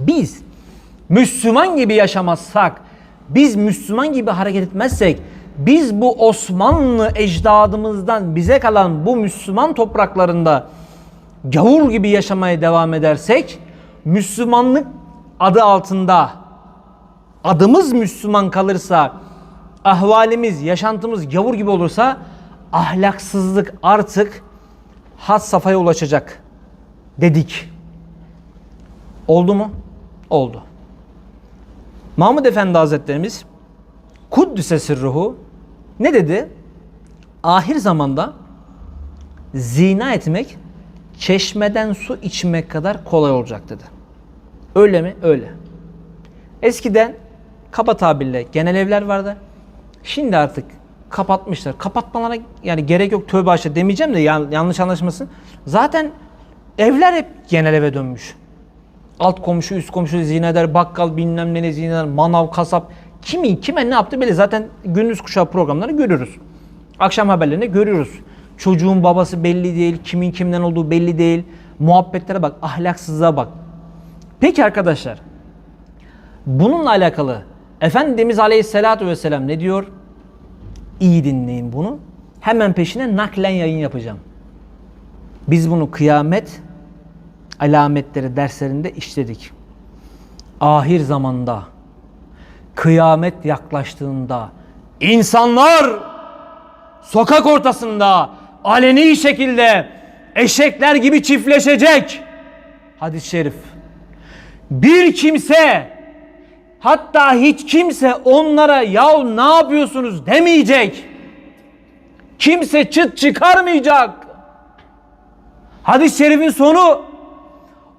Biz Müslüman gibi yaşamazsak, biz Müslüman gibi hareket etmezsek, biz bu Osmanlı ecdadımızdan bize kalan bu Müslüman topraklarında gavur gibi yaşamaya devam edersek, Müslümanlık adı altında adımız Müslüman kalırsa, ahvalimiz, yaşantımız gavur gibi olursa ahlaksızlık artık had safhaya ulaşacak.'' Dedik. Oldu mu? Oldu. Mahmud Efendi Hazretlerimiz Kuddüse sırruhu ne dedi? Ahir zamanda zina etmek çeşmeden su içmek kadar kolay olacak dedi. Öyle mi? Öyle. Eskiden kaba tabirle genel evler vardı. Şimdi artık kapatmışlar. Kapatmalara yani gerek yok tövbe aşağı demeyeceğim de yan- yanlış anlaşmasın. Zaten evler hep genel eve dönmüş. Alt komşu, üst komşu zina eder, bakkal bilmem ne zina eder, manav, kasap. Kimin kime ne yaptı belli. Zaten gündüz kuşağı programları görüyoruz. Akşam haberlerinde görüyoruz. Çocuğun babası belli değil, kimin kimden olduğu belli değil. Muhabbetlere bak, ahlaksızlığa bak. Peki arkadaşlar, bununla alakalı Efendimiz Aleyhisselatü Vesselam ne diyor? İyi dinleyin bunu. Hemen peşine naklen yayın yapacağım. Biz bunu kıyamet alametleri derslerinde işledik. Ahir zamanda, kıyamet yaklaştığında insanlar sokak ortasında aleni şekilde eşekler gibi çiftleşecek. Hadis-i şerif. Bir kimse hatta hiç kimse onlara ya ne yapıyorsunuz demeyecek. Kimse çıt çıkarmayacak. Hadis-i şerifin sonu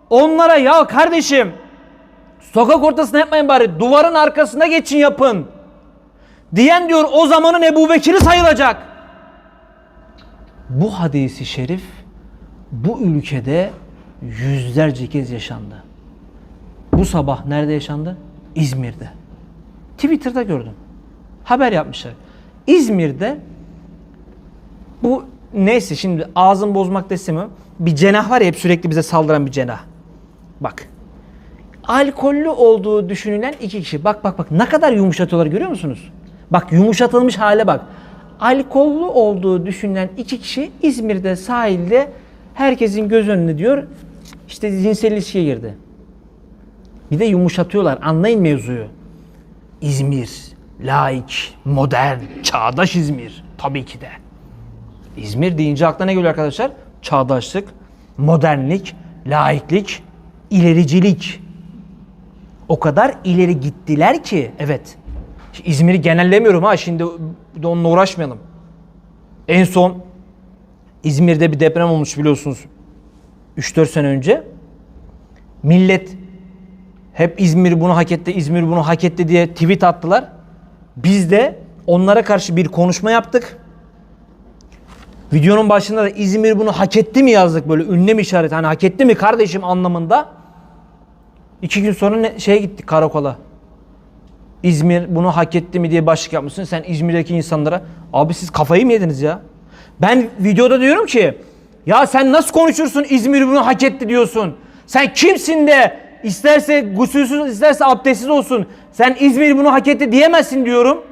onlara ya kardeşim sokak ortasında yapmayın bari duvarın arkasına geçin yapın. Diyen diyor o zamanın Ebu Bekir'i sayılacak. Bu hadisi şerif bu ülkede yüzlerce kez yaşandı. Bu sabah nerede yaşandı? İzmir'de. Twitter'da gördüm. Haber yapmışlar. İzmir'de bu neyse şimdi ağzım bozmak desem bir cenah var ya hep sürekli bize saldıran bir cenah. Bak. Alkollü olduğu düşünülen iki kişi. Bak bak bak ne kadar yumuşatıyorlar görüyor musunuz? Bak yumuşatılmış hale bak. Alkollü olduğu düşünülen iki kişi İzmir'de sahilde herkesin göz önüne diyor işte cinsel ilişkiye girdi. Bir de yumuşatıyorlar. Anlayın mevzuyu. İzmir, laik, modern, çağdaş İzmir. Tabii ki de. İzmir deyince aklına ne geliyor arkadaşlar? Çağdaşlık, modernlik, laiklik, ilericilik. O kadar ileri gittiler ki evet. İzmir'i genellemiyorum ha şimdi onunla uğraşmayalım. En son İzmir'de bir deprem olmuş biliyorsunuz 3-4 sene önce. Millet hep İzmir bunu hak etti, İzmir bunu hak etti diye tweet attılar. Biz de onlara karşı bir konuşma yaptık. Videonun başında da İzmir bunu hak etti mi yazdık böyle ünlem işareti hani hak etti mi kardeşim anlamında. İki gün sonra ne, şeye gittik karakola. İzmir bunu hak etti mi diye başlık yapmışsın. Sen İzmir'deki insanlara abi siz kafayı mı yediniz ya? Ben videoda diyorum ki ya sen nasıl konuşursun İzmir bunu hak etti diyorsun. Sen kimsin de isterse gusülsüz isterse abdestsiz olsun. Sen İzmir bunu hak etti diyemezsin diyorum.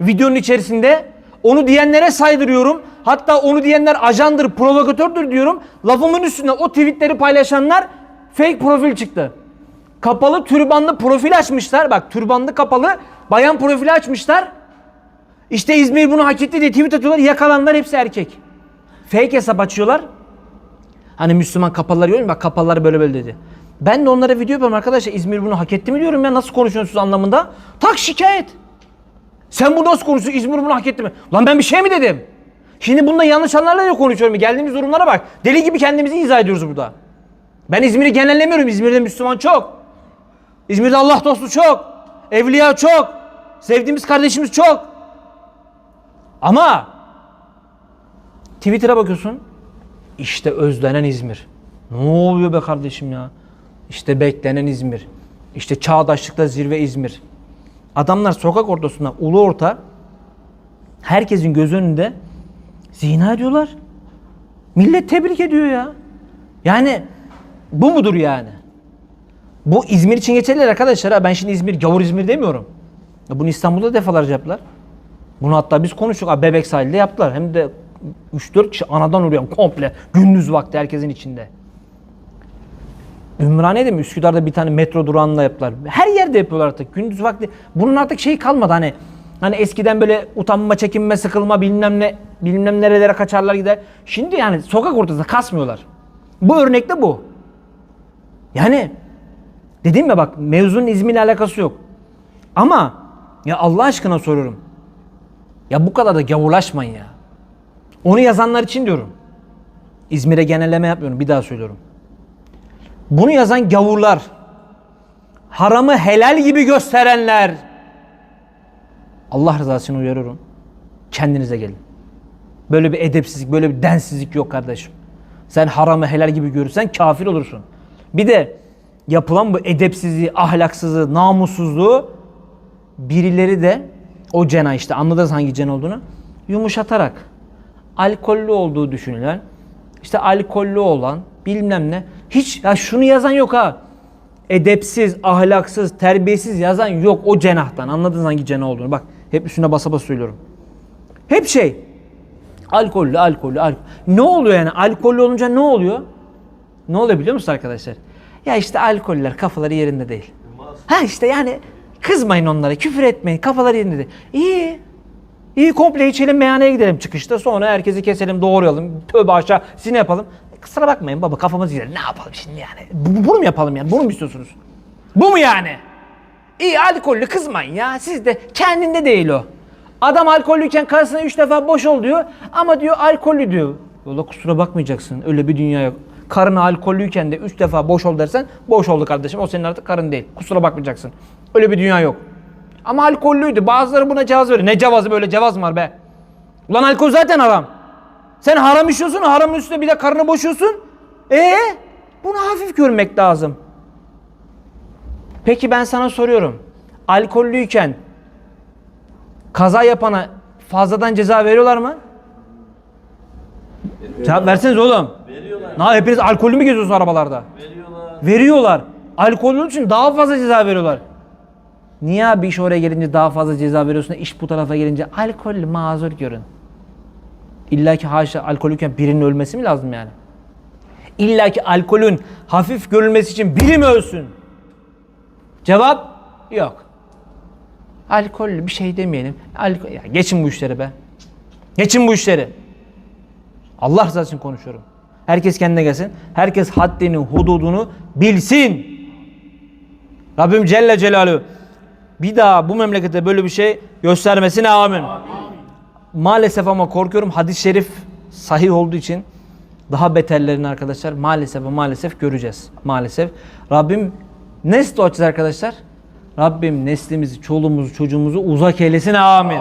Videonun içerisinde. Onu diyenlere saydırıyorum. Hatta onu diyenler ajandır, provokatördür diyorum. Lafımın üstüne o tweetleri paylaşanlar fake profil çıktı. Kapalı türbanlı profil açmışlar. Bak türbanlı kapalı bayan profili açmışlar. İşte İzmir bunu hak etti diye tweet atıyorlar. Yakalanlar hepsi erkek. Fake hesap açıyorlar. Hani Müslüman kapalılar diyorum bak kapalılar böyle böyle dedi. Ben de onlara video yapıyorum arkadaşlar İzmir bunu hak etti mi diyorum ya nasıl konuşuyorsunuz anlamında. Tak şikayet. Sen bu nasıl konuşuyorsun İzmir bunu hak etti mi? Lan ben bir şey mi dedim? Şimdi bunda yanlış anlarla da konuşuyorum. Geldiğimiz durumlara bak. Deli gibi kendimizi izah ediyoruz burada. Ben İzmir'i genellemiyorum. İzmir'de Müslüman çok. İzmir'de Allah dostu çok. Evliya çok. Sevdiğimiz kardeşimiz çok. Ama Twitter'a bakıyorsun. İşte özlenen İzmir. Ne oluyor be kardeşim ya? İşte beklenen İzmir. İşte çağdaşlıkta zirve İzmir. Adamlar sokak ortasında ulu orta herkesin göz önünde zina ediyorlar. Millet tebrik ediyor ya. Yani bu mudur yani? Bu İzmir için geçerli arkadaşlar. Ben şimdi İzmir, gavur İzmir demiyorum. Bunu İstanbul'da defalarca yaptılar. Bunu hatta biz konuştuk. Ha, Bebek sahilde yaptılar. Hem de 3-4 kişi anadan uğrayan komple gündüz vakti herkesin içinde. Ümraniye'de mi Üsküdar'da bir tane metro durağında yaptılar. Her yerde yapıyorlar artık gündüz vakti. Bunun artık şeyi kalmadı hani. Hani eskiden böyle utanma, çekinme, sıkılma bilmem ne bilmem nerelere kaçarlar gider. Şimdi yani sokak ortasında kasmıyorlar. Bu örnekte bu. Yani dedim ya bak mevzunun İzmir'le alakası yok. Ama ya Allah aşkına soruyorum. Ya bu kadar da gavurlaşmayın ya. Onu yazanlar için diyorum. İzmir'e genelleme yapmıyorum bir daha söylüyorum. Bunu yazan gavurlar, haramı helal gibi gösterenler, Allah rızası için uyarıyorum. Kendinize gelin. Böyle bir edepsizlik, böyle bir densizlik yok kardeşim. Sen haramı helal gibi görürsen kafir olursun. Bir de yapılan bu edepsizliği, ahlaksızlığı, namussuzluğu birileri de o cena işte anladınız hangi cena olduğunu yumuşatarak alkollü olduğu düşünülen işte alkollü olan bilmem ne hiç ya şunu yazan yok ha edepsiz, ahlaksız, terbiyesiz yazan yok o cenahtan. Anladınız hangi cenah olduğunu. Bak hep üstüne basa basa söylüyorum. Hep şey alkollü, alkollü, alkol. Ne oluyor yani? Alkollü olunca ne oluyor? Ne oluyor biliyor musunuz arkadaşlar? Ya işte alkoller kafaları yerinde değil. Ha işte yani kızmayın onlara, küfür etmeyin, kafaları yerinde değil. İyi. İyi komple içelim meyhaneye gidelim çıkışta sonra herkesi keselim doğrayalım tövbe aşağı sine yapalım. Kusura bakmayın baba kafamız gider ne yapalım şimdi yani Bu- bunu mu yapalım yani bunu mu istiyorsunuz? Bu mu yani? İyi alkollü kızmayın ya siz de kendinde değil o. Adam alkollüyken karısına üç defa boş ol diyor ama diyor alkollü diyor. Yola kusura bakmayacaksın öyle bir dünya yok. Karına alkollüyken de üç defa boş ol dersen boş oldu kardeşim o senin artık karın değil. Kusura bakmayacaksın. Öyle bir dünya yok. Ama alkollüydü. Bazıları buna cevaz veriyor. Ne cevazı böyle cevaz mı var be? Ulan alkol zaten haram. Sen haram içiyorsun, haramın üstüne bir de karını boşuyorsun. Ee, bunu hafif görmek lazım. Peki ben sana soruyorum. Alkollüyken kaza yapana fazladan ceza veriyorlar mı? Cevap verseniz oğlum. Na hepiniz alkollü mü geziyorsunuz arabalarda? Veriyorlar. Veriyorlar. Alkollü için daha fazla ceza veriyorlar. Niye abi iş oraya gelince daha fazla ceza veriyorsun iş bu tarafa gelince alkollü mazur görün. İlla ki haşa alkolüyken birinin ölmesi mi lazım yani? İlla ki alkolün hafif görülmesi için biri mi ölsün? Cevap yok. Alkollü bir şey demeyelim. Alkol, ya geçin bu işleri be. Geçin bu işleri. Allah rızası için konuşuyorum. Herkes kendine gelsin. Herkes haddini, hududunu bilsin. Rabbim Celle Celaluhu bir daha bu memlekete böyle bir şey göstermesine amin. Maalesef ama korkuyorum hadis-i şerif sahih olduğu için daha beterlerini arkadaşlar maalesef ve maalesef göreceğiz. Maalesef. Rabbim nesli açacağız arkadaşlar. Rabbim neslimizi, çoluğumuzu, çocuğumuzu uzak eylesin amin.